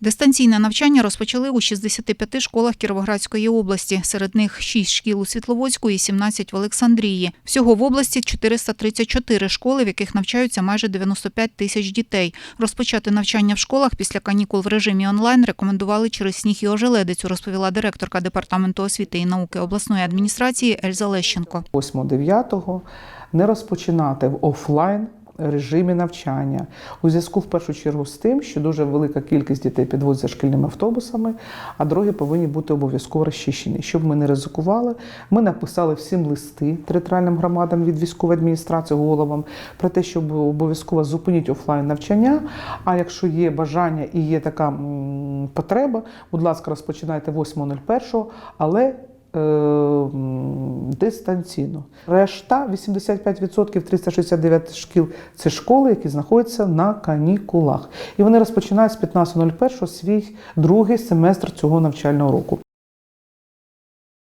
Дистанційне навчання розпочали у 65 школах Кіровоградської області. Серед них 6 шкіл у Світловодську і 17 в Олександрії. Всього в області 434 школи, в яких навчаються майже 95 тисяч дітей. Розпочати навчання в школах після канікул в режимі онлайн рекомендували через сніг і ожеледицю, розповіла директорка департаменту освіти і науки обласної адміністрації Ельза Лещенко. 8-9 не розпочинати в офлайн режимі навчання у зв'язку в першу чергу з тим, що дуже велика кількість дітей підвозиться шкільними автобусами, а дороги повинні бути обов'язково розчищені. Щоб ми не ризикували, ми написали всім листи територіальним громадам від військової адміністрації головам про те, щоб обов'язково зупинити офлайн навчання. А якщо є бажання і є така потреба, будь ласка, розпочинайте 8.01, але е, дистанційно. Решта 85% 369 шкіл це школи, які знаходяться на канікулах. І вони розпочинають з 15.01 свій другий семестр цього навчального року.